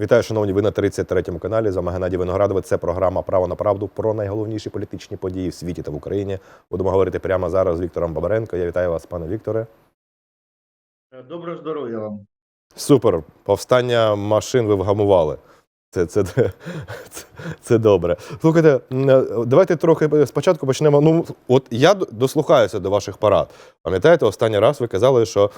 Вітаю, шановні, ви на 33-му каналі. З вами Геннадій Виноградовець. Це програма Право на правду про найголовніші політичні події в світі та в Україні. Будемо говорити прямо зараз з Віктором Бабаренко. Я вітаю вас, пане Вікторе. Доброго здоров'я вам. Супер. Повстання машин ви вгамували. Це, це, це, це добре. Слухайте, е, давайте трохи спочатку почнемо. Ну, от я дослухаюся до ваших парад. Пам'ятаєте, останній раз ви казали, що е,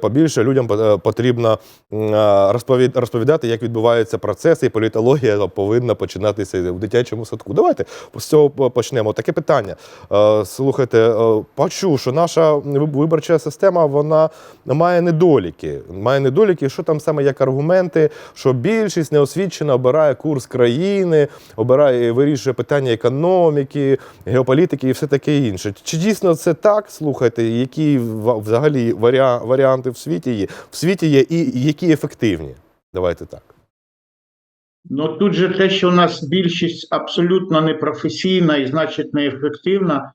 побільше людям потрібно м, е, розповід- розповідати, як відбуваються процеси, і політологія повинна починатися в дитячому садку. Давайте з цього почнемо. Таке питання. Е, Слухайте, е, почув, що наша виборча система вона має недоліки. Має недоліки, що там саме як аргументи, що більшість неосвідчена обирає курс країни, обирає вирішує питання економіки, геополітики і все таке інше. Чи дійсно це так? Слухайте, які взагалі варіанти в світі є? В світі є і які ефективні? Давайте так. Ну тут же те, що у нас більшість абсолютно непрофесійна і значить неефективна,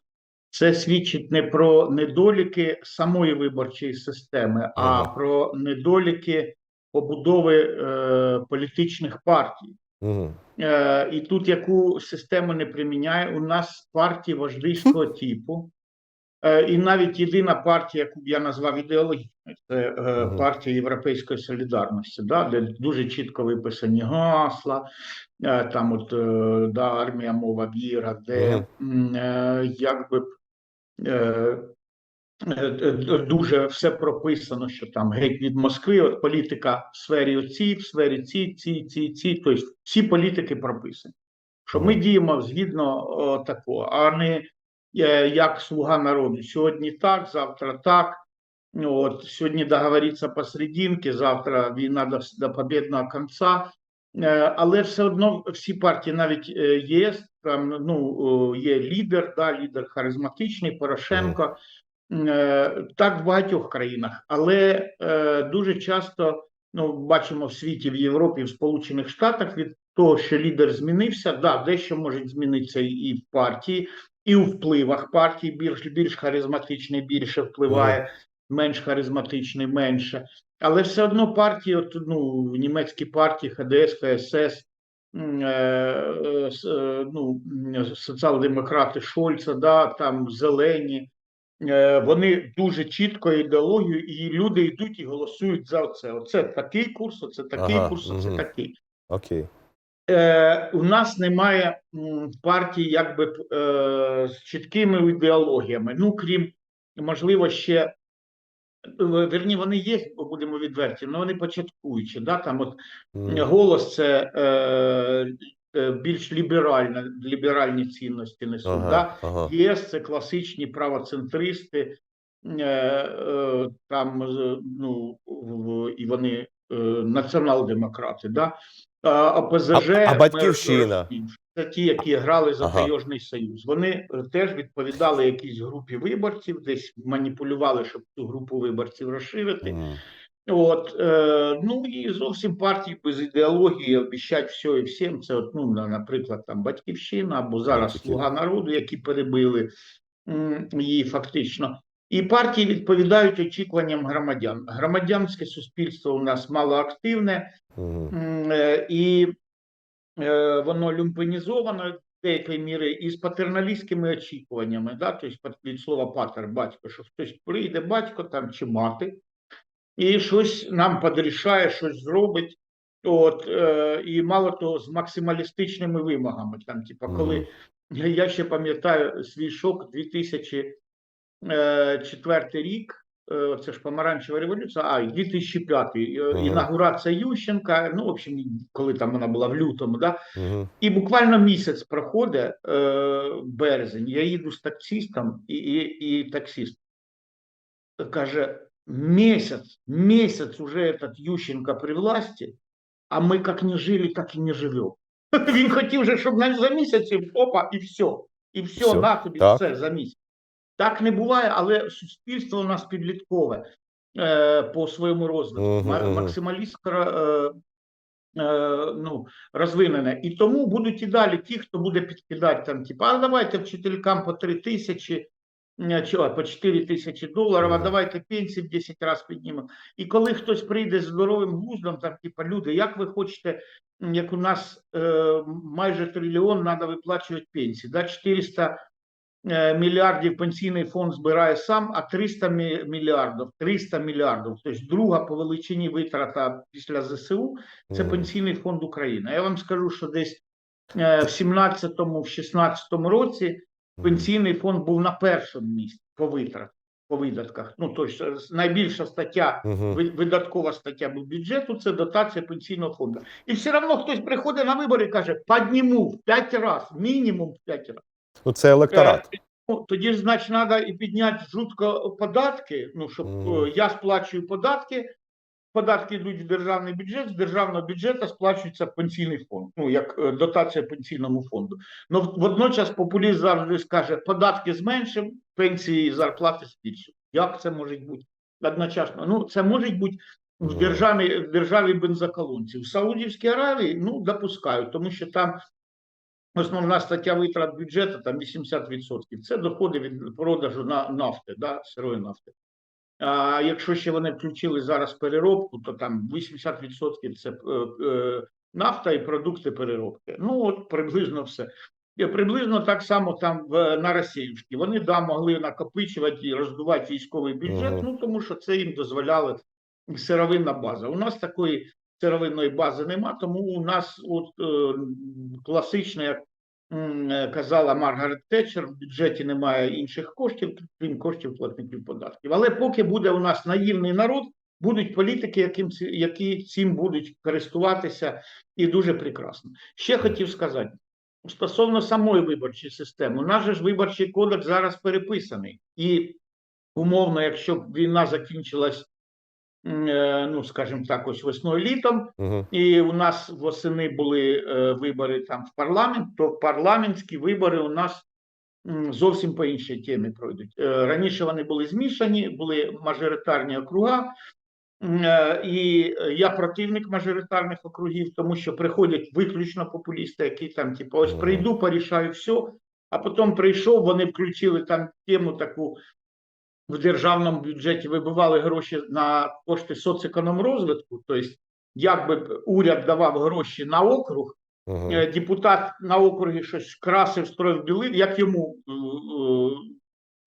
це свідчить не про недоліки самої виборчої системи, а Ага. про недоліки побудови е, політичних партій. Угу. Е, і тут яку систему не приміняє, у нас партії вождийського типу. Е, і навіть єдина партія, яку б я назвав ідеологічною, це е, партія Європейської солідарності, да, де дуже чітко виписані гасла, е, там от да, армія мова віра, де якби. Дуже все прописано, що там геть від Москви, от політика в сфері оцій, в сфері ці, ці, ці, ці. Тобто всі політики прописані. Що ми діємо згідно такого, а не як слуга народу. Сьогодні так, завтра так. От, сьогодні договориться посерединки, завтра війна до, до побєдного кінця. Е, Але все одно всі партії, навіть е, ЄС, там ну є лідер, да, лідер харизматичний, Порошенко. Е, Так в багатьох країнах, але е, дуже часто ну, бачимо в світі, в Європі, в Сполучених Штатах від того, що лідер змінився, да, дещо може змінитися і в партії, і у впливах партії більш більш харизматичний більше впливає, менш харизматичний менше. Але все одно партії, от, ну, німецькі партії, ХДС, ХСС, е, е, е, ну, соціал-демократи Шольца, да, там зелені. Вони дуже чітко ідеологію, і люди йдуть і голосують за це. Оце такий курс, оце такий Ага, курс, оце такий. Окей. Е, у нас немає м, партій якби е, з чіткими ідеологіями. Ну, крім, можливо, ще е, верні, вони є, будемо відверті, але вони початкуючі. Да? Там от Мгм. голос це е, е, більш ліберальна, ліберальні цінності несуть. Да? Ага, ага. ЄС це класичні правоцентристи, е, е, там ну, і вони е, націонал-демократи. Да? ОПЗЖ А- а «Батьківщина»? Це ті, які грали за Ага. Тайожний Союз. Вони е, теж відповідали якійсь групі виборців, десь маніпулювали, щоб цю групу виборців розширити. Мгм. От, е, ну і зовсім партії без ідеології обіщать все і всім. Це, от, ну, наприклад, там Батьківщина або зараз Слуга народу, які перебили її фактично. І партії відповідають очікуванням громадян. Громадянське суспільство у нас малоактивне, е, і е, воно люмпенізовано деякої міри і з патерналістськими очікуваннями. Да? Тобто від слова патер, батько, що хтось прийде, батько там чи мати, і щось нам подрішає, щось зробить. От, е, і мало того, з максималістичними вимогами. Там, типа, коли я ще пам'ятаю свій шок 2004 рік. е, Це ж помаранчева революція, а 2005 е, Ага. інаугурація Ющенка. Ну, в общем, коли там вона була в лютому, да, Мгм. і буквально місяць проходить е, березень. Я їду з таксистом, і, і, і таксист каже: месяц, месяц уже этот Ющенко при власті, а ми як не жили, так і не живемо. Він хотів же, щоб навіть за місяць опа, і все. І все, Всьо, на тобі так. все за місяць. Так не буває, але суспільство у нас підліткове е, по своєму розвитку. Ма- мгм. Максималістсько е, е, ну, розвинене. І тому будуть і далі ті, хто буде підкидати там, типу, а давайте вчителькам по три тисячі, е, по 4 тисячі доларів, а давайте пенсії в 10 разів піднімемо. І коли хтось прийде з здоровим глуздом, там, типа, люди, як ви хочете, як у нас е, майже трильйон треба виплачувати пенсії, да, 400 е, мільярдів пенсійний фонд збирає сам, а 300 мільярдів, 300 мільярдів, тобто друга по величині витрата після ЗСУ, це пенсійний фонд України. Я вам скажу, що десь е, в 17-му, в 16-му році пенсійний фонд був на першому місці по витратах, по видатках. Ну, тобто найбільша стаття, Мгм. ви- видаткова стаття бюджету, це дотація пенсійного фонду. І все одно хтось приходить на вибори і каже, підніму в 5 разів, мінімум в 5 разів. Ну, це електорат. Е, Ну, тоді ж, значить, треба і підняти жутко податки. Ну, щоб е, я сплачую податки, податки йдуть в державний бюджет, з державного бюджету сплачується пенсійний фонд, ну, як е, дотація пенсійному фонду. Ну, водночас популіст завжди скаже, податки зменшимо, пенсії і зарплати збільшимо. Як це може бути одночасно? Ну, це може бути в державі, в державі бензоколонців. В Саудівській Аравії, ну, допускають, тому що там Основна стаття витрат бюджету там 80%. Це доходи від продажу на нафти, да, сирої нафти. А якщо ще вони включили зараз переробку, то там 80% це е, е, нафта і продукти переробки. Ну от приблизно все. І приблизно так само там в на Росіюшки. Вони да могли накопичувати і роздувати військовий бюджет, Мгм. ну тому що це їм дозволяла сировинна база. У нас такої сировинної бази нема, тому у нас от е, класичне, як е, казала Маргарет Тетчер, в бюджеті немає інших коштів, крім коштів платників податків. Але поки буде у нас наївний народ, будуть політики, яким які цим будуть користуватися, і дуже прекрасно. Ще хотів сказати. Стосовно самої виборчої системи, у нас же ж виборчий кодекс зараз переписаний, і умовно, якщо б війна закінчилась, ну скажімо так, ось весною літом, Мгм. і у нас восени були е, вибори там в парламент, то парламентські вибори у нас зовсім по іншій темі пройдуть. Е, Раніше вони були змішані, були мажоритарні округа. Е, І е, я противник мажоритарних округів, тому що приходять виключно популісти, які там, типу, ось прийду, порішаю все, а потім прийшов, вони включили там тему таку в державному бюджеті вибивали гроші на кошти соцекономрозвитку, тобто як би уряд давав гроші на округ, Мгм. е, депутат на округі щось красив, строїв білив, як йому е, е,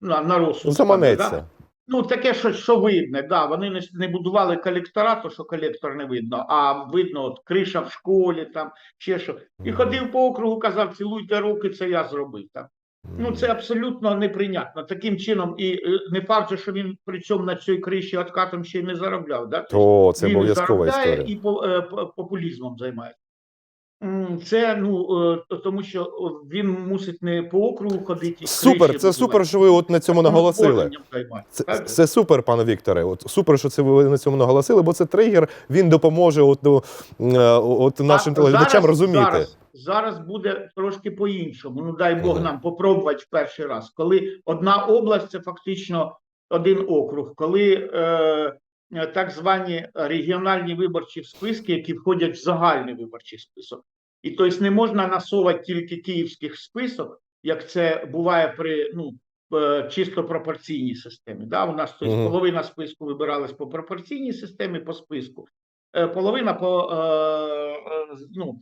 на, на розсуд. Ну, Заманеться. да? Ну, таке щось, що видне, да. Вони не, не будували колектора, то що колектор не видно, а видно, от криша в школі, там ще що. І ходив по округу, казав, цілуйте руки, це я зробив там. Ну, це абсолютно неприйнятно. Таким чином, і е, не факт, що він при цьому на цій криші откатом ще й не заробляв. Да? То це він обов'язкова історія. і по- е, популізмом займається. Це ну е, тому, що він мусить не по округу ходити. Супер, це супер, що ви от на цьому наголосили. Це, це супер, пане Вікторе. От супер, що це ви на цьому наголосили, бо це тригер. Він допоможе от, ну, от нашим телеглядачам розуміти. Зараз, зараз буде трошки по-іншому. Ну дай Бог нам попробувати в перший раз, коли одна область це фактично один округ, коли е, е, так звані регіональні виборчі списки, які входять в загальний виборчий список. І тобто не можна насовувати тільки київських список, як це буває при ну, е, чисто пропорційній системі. Да? У нас тобто, Мгм. половина списку вибиралась по пропорційній системі, по списку, е, половина по е, ну,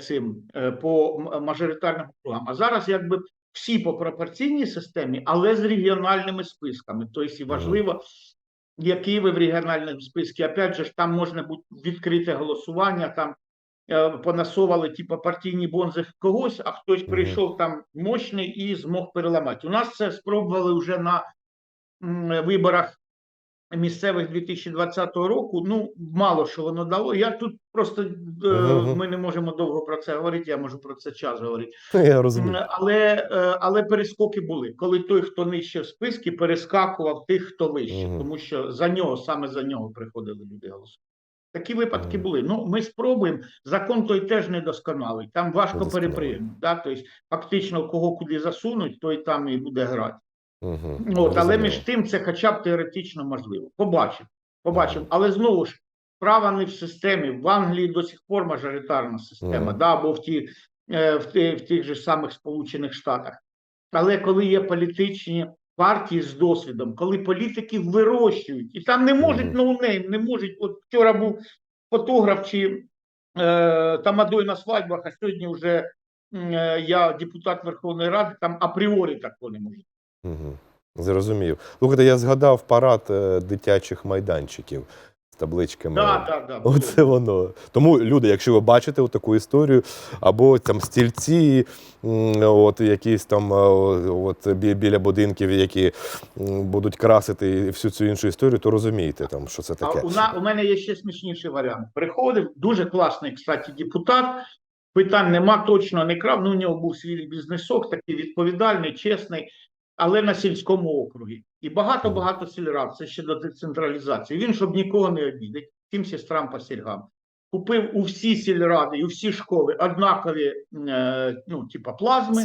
цим е, по мажоритарним округам. А зараз якби всі по пропорційній системі, але з регіональними списками. Тобто і важливо, які ви в регіональному списку. Опять же там може бути відкрите голосування, там е, понасовували типу партійні бонзи когось, а хтось прийшов там мощний і змог переламати. У нас це спробували вже на виборах місцевих 2020 року. Ну, мало що воно дало. Я тут просто Мгм. ми не можемо довго про це говорити. Я можу про це час говорити. Я розумію. Але, е, але перескоки були, коли той, хто нижче в списки, перескакував тих, хто вище, Мгм. тому що за нього саме за нього приходили люди голосувати. Такі випадки були. Ну, ми спробуємо. Закон той теж недосконалий. Там важко перепригнути. Да? Тобто, фактично, кого куди засунуть, той там і буде грати. Мгм. От, але між тим це хоча б теоретично можливо. Побачимо. Побачимо. Але знову ж, справа не в системі. В Англії до сих пор мажоритарна система, Мгм. да, або в, ті, е, в, ті, в тих же самих Сполучених Штатах. Але коли є політичні партії з досвідом, коли політиків вирощують, і там не можуть Мгм. ноунейм, не можуть. От вчора був фотограф чи е, тамадой на свадьбах, а сьогодні вже е, я депутат Верховної Ради, там апріорі такого не може. Угу. Зрозумів. Слухайте, я згадав парад е, дитячих майданчиків з табличками. Да, да, да, Оце воно. Тому люди, якщо ви бачите таку історію, або там стільці, от якісь там е, от біля будинків, які будуть красити всю цю іншу історію, то розумієте, там, що це А таке. у, на, у мене є ще смішніший варіант. Приходив дуже класний, кстати, депутат. Питань нема, точно не крав. Ну, у нього був свій бізнесок, такий відповідальний, чесний, але на сільському округі. І багато-багато сільрад. Це ще до децентралізації. Він, щоб нікого не обідати, всім сестрам по сільгам. Купив у всі сільради і у всі школи однакові, е, ну, типа плазми.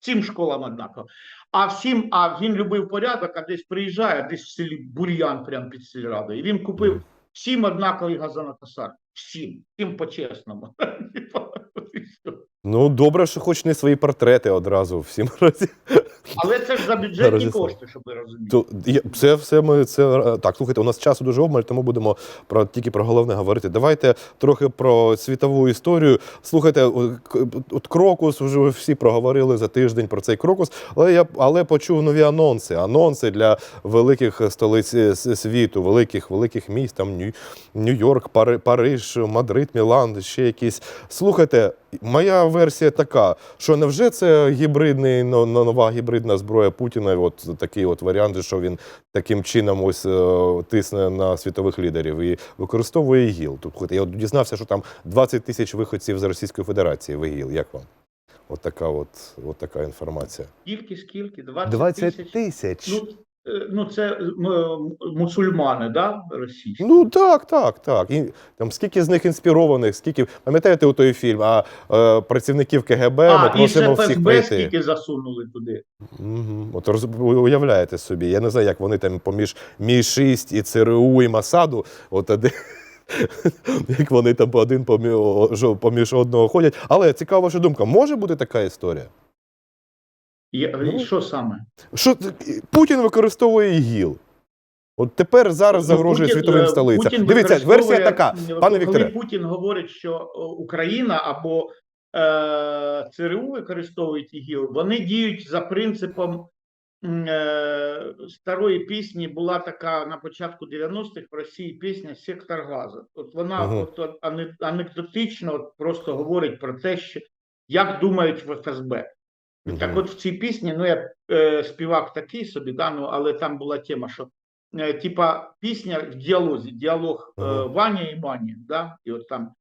Всім школам однаково. А всім, а він любив порядок, а десь приїжджає, десь в селі бур'ян прямо під сільрадою. І він купив всім однакові газонокосарки. Всім, всім по-чесному. Типа, от і все. Ну, добре, що хоч не свої портрети одразу всім разі. Але це ж за бюджетні кошти, щоб ви розуміли. То я- це все ми це е, так. Слухайте, у нас часу дуже обмаль, тому будемо про тільки про головне говорити. Давайте трохи про світову історію. Слухайте, о, к- от крокус вже всі проговорили за тиждень про цей крокус, але я але почув нові анонси. Анонси для великих столиць е, с- світу, великих великих міст. Там Нью- Нью-Йорк, Пари- Париж, Мадрид, Мілан, ще якісь. Слухайте, моя версія така, що невже це гібридний но- но- нова гібридна зброя Путіна? От такий от варіант, що він таким чином ось е, тисне на світових лідерів і використовує ІГІЛ. Тут я от дізнався, що там 20 тисяч виходців з Російської Федерації в ІГІЛ. Як вам? От така от, от така інформація. Скільки, скільки? 20, 20 тисяч? тисяч. Ну, ну, це м, м, мусульмани, да, російські? Ну так, так, так. І там скільки з них інспірованих, скільки пам'ятаєте у той фільм? А е, працівників КГБ ми а, і просимо всіх ФСБ прийти. скільки засунули туди. Угу. От роз... уявляєте собі, я не знаю, як вони там поміж Мі 6 і ЦРУ і Масаду, от один, як вони там один поміж одного ходять. Але цікава ваша думка, може бути така історія? І, і Ну, що саме? Що Путін використовує ІГІЛ? От тепер зараз загрожує Ну, Путін, світовим е, столицям. Путін Дивіться, версія така, пане коли Путін говорить, що е, Україна або е, ЦРУ використовують ІГІЛ, вони діють за принципом е, старої пісні. Була така на початку 90-х в Росії пісня Сектор газу. От вона от, от, анекдотично от, просто говорить про те, що як думають в ФСБ. Так от в цій пісні, ну я е, співак такий собі, да, ну, але там була тема, що е, типа пісня в діалозі, діалог е, Ваня і Мані, да, і от там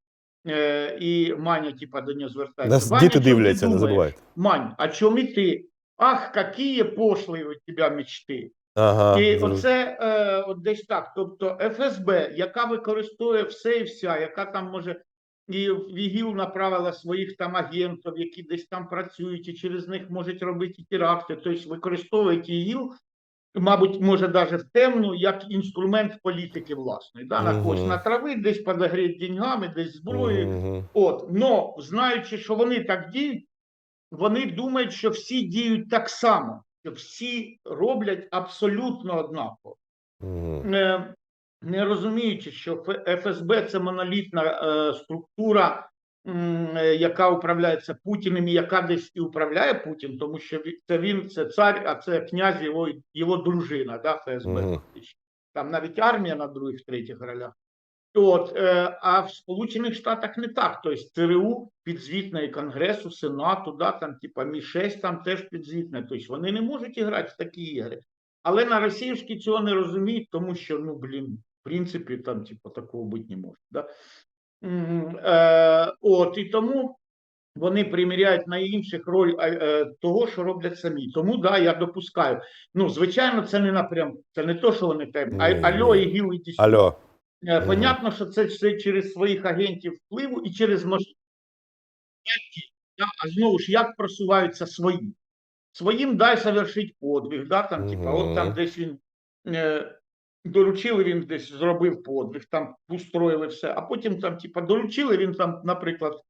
е, і Маня, типа, до нього звертається. Нас «Ваня, діти дивляться, не забувайте. Мань, а чому ти? Ах, які пошлі у тебе мечти. Ага, І оце е, от десь так. Тобто ФСБ, яка використовує все і вся, яка там може і в ІГІЛ направила своїх там агентів, які десь там працюють, і через них можуть робити теракти. Тобто використовують ІГІЛ, мабуть, може навіть в темну, як інструмент політики власної. Да? На Мгм. когось натравить, десь подогреть деньгами, десь зброєю. Мгм. От, но знаючи, що вони так діють, вони думають, що всі діють так само, що всі роблять абсолютно однаково. Е, Не розуміючи, що ФСБ це монолітна е, структура, е, яка управляється Путіним, і яка десь і управляє Путін, тому що це він, це цар, а це князь його, його дружина, да, ФСБ. Фактично. Там навіть армія на других, третіх ролях. От, е, а в Сполучених Штатах не так. Тобто ЦРУ підзвітне і Конгресу, Сенату, да, там, типа Мі-6 там теж підзвітне. Тобто вони не можуть грати в такі ігри. Але на російські цього не розуміють, тому що, ну, блін, в принципі, там, типу, такого бути не може. Да? Е, от, і тому вони приміряють на інших роль е, того, що роблять самі. Тому, да, я допускаю. Ну, звичайно, це не напрямку, це не то, що вони там, альо, і гіл, іди сюди. Алло. Е, Понятно, що це все через своїх агентів впливу і через можливість. А знову ж, як просуваються свої? Своїм дай совершить подвиг, да, там, типа, от там десь він е, доручили, він десь зробив подвиг, там устроїли все, а потім там, типа, доручили, він там, наприклад,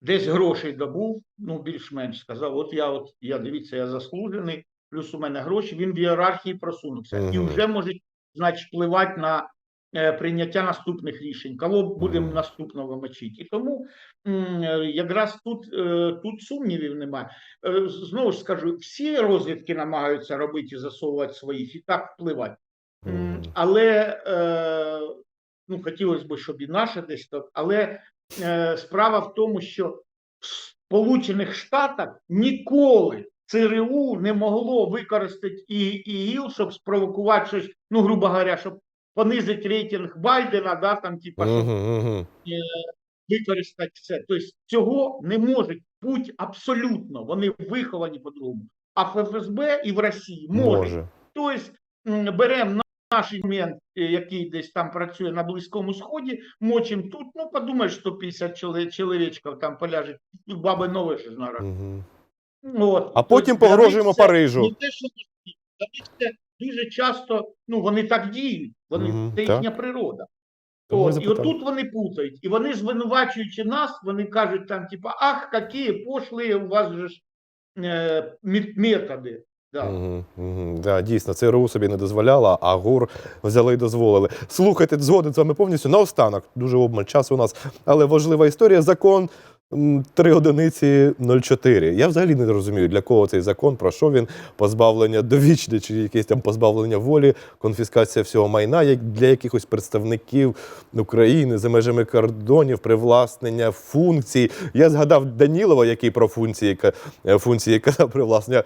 десь грошей добув, ну, більш-менш сказав, от я, от, я дивіться, я заслужений, плюс у мене гроші, він в ієрархії просунувся. І вже може значить, впливати на прийняття наступних рішень, кого будемо наступного мочити. І тому е, якраз тут, е, тут сумнівів немає. Е, Знову ж скажу, всі розвідки намагаються робити і засовувати своїх і так впливати. Але е, ну, хотілося б, щоб і наше десь так, але е, справа в тому, що в Сполучених Штатах ніколи ЦРУ не могло використати і, і ІЛ, щоб спровокувати щось, ну, грубо говоря, щоб понизити рейтинг Байдена, да, там, типа, щоб Мгм, мгм. використати це. Тобто цього не можуть бути абсолютно. Вони виховані по-другому. А в ФСБ і в Росії можуть. Може. Тобто м, беремо на- наш момент, який десь там працює на Близькому Сході, мочимо тут, ну подумаєш, 150 чоловік, чоловічків там поляжуть, баби нове ж знара. Мгм. От. А потім Тобто для погрожуємо них це Парижу. Не те, що для них це дуже часто, ну вони так діють, вони Мгм, це так. природа. От, і отут вони путають, і вони звинувачуючи нас, вони кажуть там, типа, ах, які пошли, у вас же ж е, мет- методи. Да. Угу, угу. Да, дійсно, ЦРУ собі не дозволяла, а ГУР взяли і дозволили. Слухайте, згоден з вами повністю. Наостанок, дуже обмаль часу у нас, але важлива історія. Закон 3 одиниці 04. Я взагалі не розумію, для кого цей закон, про що він, позбавлення довічне, чи якесь там позбавлення волі, конфіскація всього майна, як для якихось представників України за межами кордонів, привласнення функцій. Я згадав Данілова, який про функції, е, функції казав привласнення.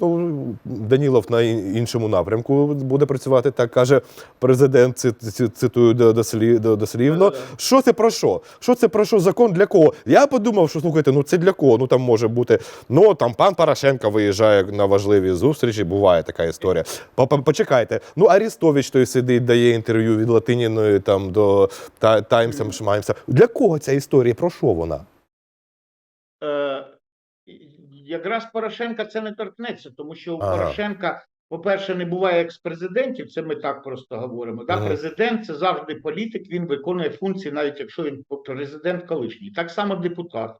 Ну, Данілов на іншому напрямку буде працювати, так каже президент, ци- ци- цитую до- дослі- дослівно. Що це про що? Що це про що? Закон для кого? Я подумав, що слухайте, ну це для кого? Ну там може бути. Ну там пан Порошенко виїжджає на важливі зустрічі, буває така історія. По- по- Почекайте. Ну Арістович той сидить, дає інтерв'ю від Латиніної там до та, Таймсам Шмаймса. Для кого ця історія? Про що вона? Е, якраз Порошенка це не торкнеться, тому що у Ага. Порошенка, по-перше, не буває екс-президентів, це ми так просто говоримо. Да? Ага. Президент це завжди політик, він виконує функції, навіть якщо він президент колишній. Так само депутат,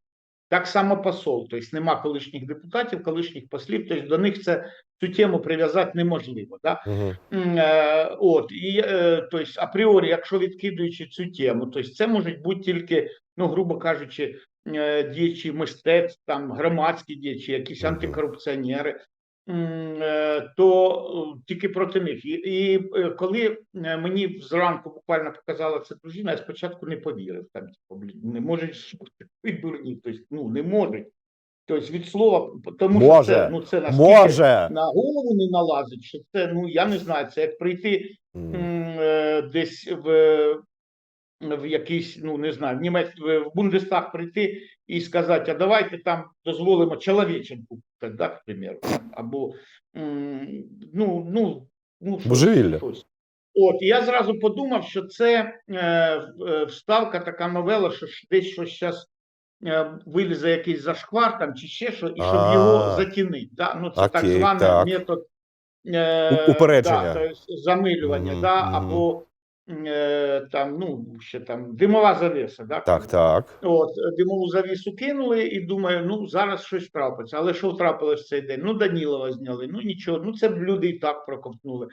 так само посол. Тобто нема колишніх депутатів, колишніх послів, тобто до них це цю тему прив'язати неможливо. Да? М, е, От і е, тобто, апріорі, якщо відкидуючи цю тему, тобто це можуть бути тільки, ну грубо кажучи, е, діячі мистецтв, там громадські діячі, якісь Мгм. антикорупціонери, то е, тільки проти них. І, і е, коли е, мені зранку буквально показала це дружина, я спочатку не повірив. Там типу, не можуть дурні, тобто, ну не можуть. Тобто від слова, тому Може. що це, ну це Може. на голову не налазить, що це, ну я не знаю, це як прийти М. м, е, десь в, в якийсь, ну не знаю, в Німець в Бундестаг прийти і сказати, а давайте там дозволимо чоловіченку, так, да, к примеру, або ну, ну, ну Божевілля. щось. От і я зразу подумав, що це е, е, вставка, така новела, що десь щось зараз е, вилізе якийсь зашквар там чи ще що, і щоб А. його затінити. Да? Ну, це так званий так. метод е, упередження. Да, то есть замилювання, да, або там, ну, ще там димова завіса. Да, Так, так. От, е, димову завісу кинули і думаю, ну зараз щось трапиться. Але що трапилось в цей день? Ну, Данілова зняли, ну нічого, ну це б люди і так проковтнули.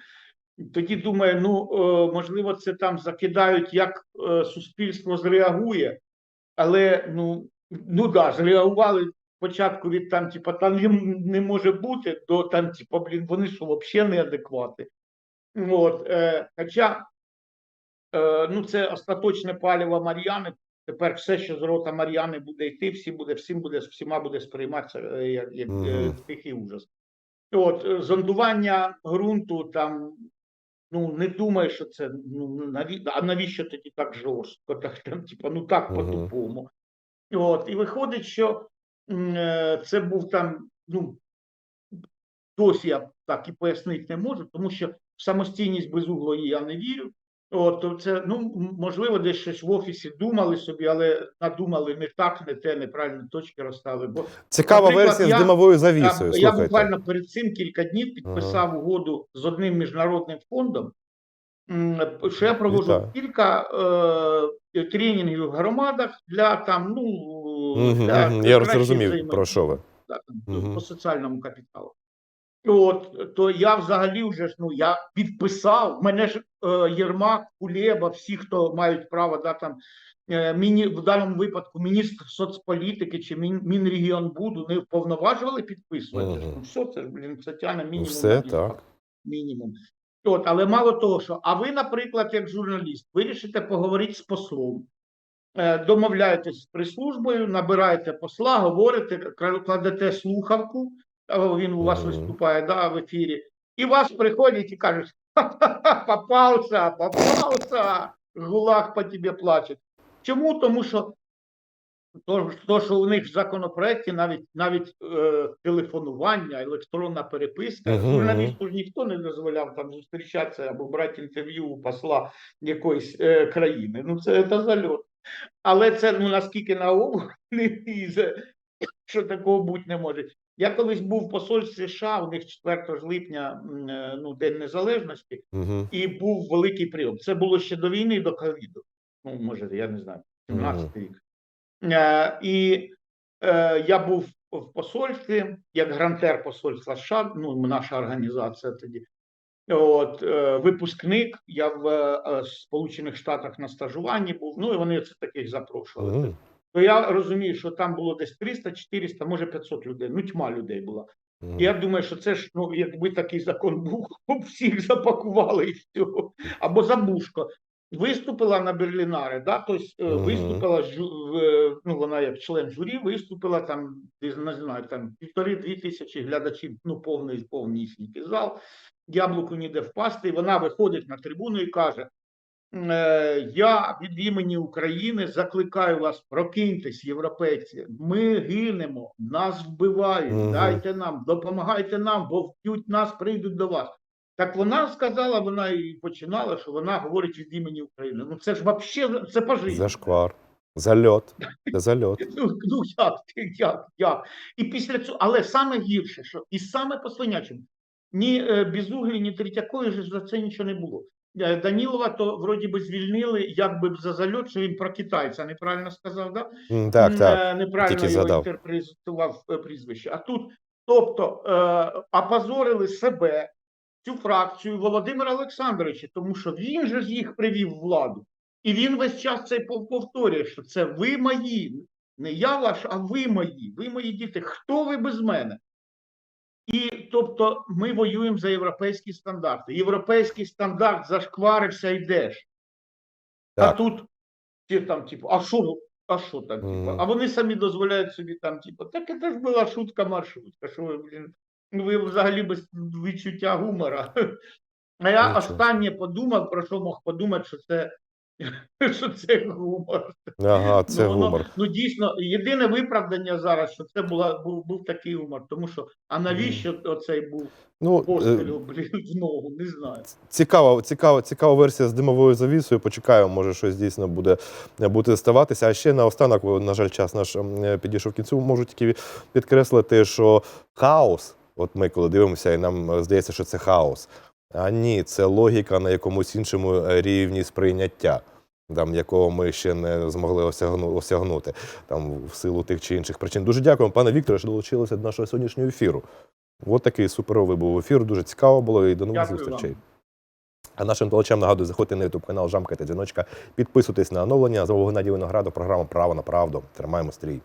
Тоді думаю, ну е, можливо, це там закидають, як е, суспільство зреагує, але ну, ну да, зреагували спочатку від там, типа, там не, може бути, до там, типа, блін, вони що взагалі неадеквати. От, е, хоча ну, це остаточне паліво Мар'яни. Тепер все, що з рота Мар'яни буде йти, всі буде, всім буде, всіма буде сприйматися е, як, як е, Мгм. тихий ужас. От, е, зондування ґрунту там, ну не думаю, що це ну наві... а навіщо тоді так жорстко? Так там, типа, ну так Мгм. по-тупому. От, і виходить, що е, це був там, ну досі я так і пояснити не можу, тому що в самостійність безуглої я не вірю. От, то це, ну, можливо, десь щось в офісі думали собі, але надумали не так, не те, неправильні точки розставили. Бо Цікава версія я- з димовою завісою. я Слухайте. буквально перед цим кілька днів підписав угоду з одним міжнародним фондом, що я проводжу Вітаю. кілька е, тренінгів в громадах для там, ну Мгм, для мгм. Я кращої зрозумів, про що ви. там, Мгм. по соціальному капіталу. От, то я взагалі вже ж, ну, я підписав, мене ж е, Єрмак, Кулеба, всі, хто мають право, да, там, е, міні, в даному випадку міністр соцполітики чи Мін, Мінрегіонбуду не вповноважували підписувати. Мгм. Ну, все, це ж, блін, це тягне мінімум. Все, так. Мінімум. От, але мало того, що, а ви, наприклад, як журналіст, вирішите поговорити з послом, е, домовляєтесь з прес-службою, набираєте посла, говорите, кладете слухавку, він у вас виступає да, в ефірі, і вас приходять і кажуть: «Ха-ха-ха, попався, попався, гулаг по тебе плаче. Чому? Тому що то, то, що у них в законопроекті навіть навіть е, телефонування, електронна переписка, журналісту ж ніхто не дозволяв там зустрічатися або брати інтерв'ю у посла якоїсь е, країни. Ну це, це зальот. Але це ну наскільки наогул не що такого бути не може. Я колись був в посольстві США, у них 4 липня, е, ну, День Незалежності, Угу. і був великий прийом. Це було ще до війни, до ковіду. Ну, може, я не знаю, 17 рік. Е, і е, я був в посольстві, як грантер посольства США, ну, наша організація тоді. От, е, випускник, я в е, Сполучених Штатах на стажуванні був, ну і вони це таких запрошували. Угу. То я розумію, що там було десь 300, 400, може 500 людей, ну тьма людей була. І Я думаю, що це ж, ну, якби такий закон був, всіх запакували і все. Або Забушко. Виступила на Берлінари, да? тобто е, Мгм. виступила, ну, вона як член журі, виступила там, не знаю, там півтори-дві тисячі глядачів, ну, повний, повнісінький зал, яблуку ніде впасти, і вона виходить на трибуну і каже, Я від імені України закликаю вас, прокиньтесь, європейці. Ми гинемо, нас вбивають. Мгм. Дайте нам, допомагайте нам, бо вб'ють нас, прийдуть до вас. Так вона сказала, вона і починала, що вона говорить від імені України. Ну це ж взагалі це по житті. Зашквар. Зальот. Це зальот. Ну, ну як, як, як? І після цього, але саме гірше, що і саме по свинячому, ні е, Безуглі, ні Третьякові ж за це нічого не було. Е, Данілова то вроді би звільнили, якби за зальот, що він про китайця неправильно сказав, да? Так, так. Е, неправильно Тільки його згадав. інтерпретував е, прізвище. А тут, тобто, опозорили себе, цю фракцію Володимира Олександровича, тому що він же ж їх привів в владу. І він весь час це повторює, що це ви мої, не я ваш, а ви мої, ви мої діти. Хто ви без мене? І тобто ми воюємо за європейські стандарти. Європейський стандарт зашкварився йдеш. А тут ті там, типу, а що? А що там? Типу? А вони самі дозволяють собі там, типу, так це ж була шутка маршрутка. Що ви, блін, ви взагалі без відчуття гумора. А я останнє подумав, про що мог подумати, що це, що це гумор. Ага, це ну, воно- гумор. Ну дійсно, єдине виправдання зараз, що це була був, був такий гумор. Тому що а навіщо оцей був Ну, е, постріл, блін, в ногу? Не знаю. Цікава, цікава, цікава версія з димовою завісою. Почекаємо, може щось дійсно буде, буде ставатися. А ще наостанок, на жаль, час наш підійшов кінцю. Можу тільки підкреслити, що хаос, от ми коли дивимося, і нам е, здається, що це хаос. А ні, це логіка на якомусь іншому е, рівні сприйняття, там, якого ми ще не змогли осягну, осягнути там, в силу тих чи інших причин. Дуже дякуємо, пане Вікторе, що долучилися до нашого сьогоднішнього ефіру. От такий суперовий був ефір. Дуже цікаво було і до нових Дякую вам. зустрічей. А нашим глядачам нагадую, заходьте на YouTube канал, жамкайте дзвіночка, підписуйтесь на оновлення. З вами Геннадій Виноградов, програма Право на правду. Тримаємо стрій.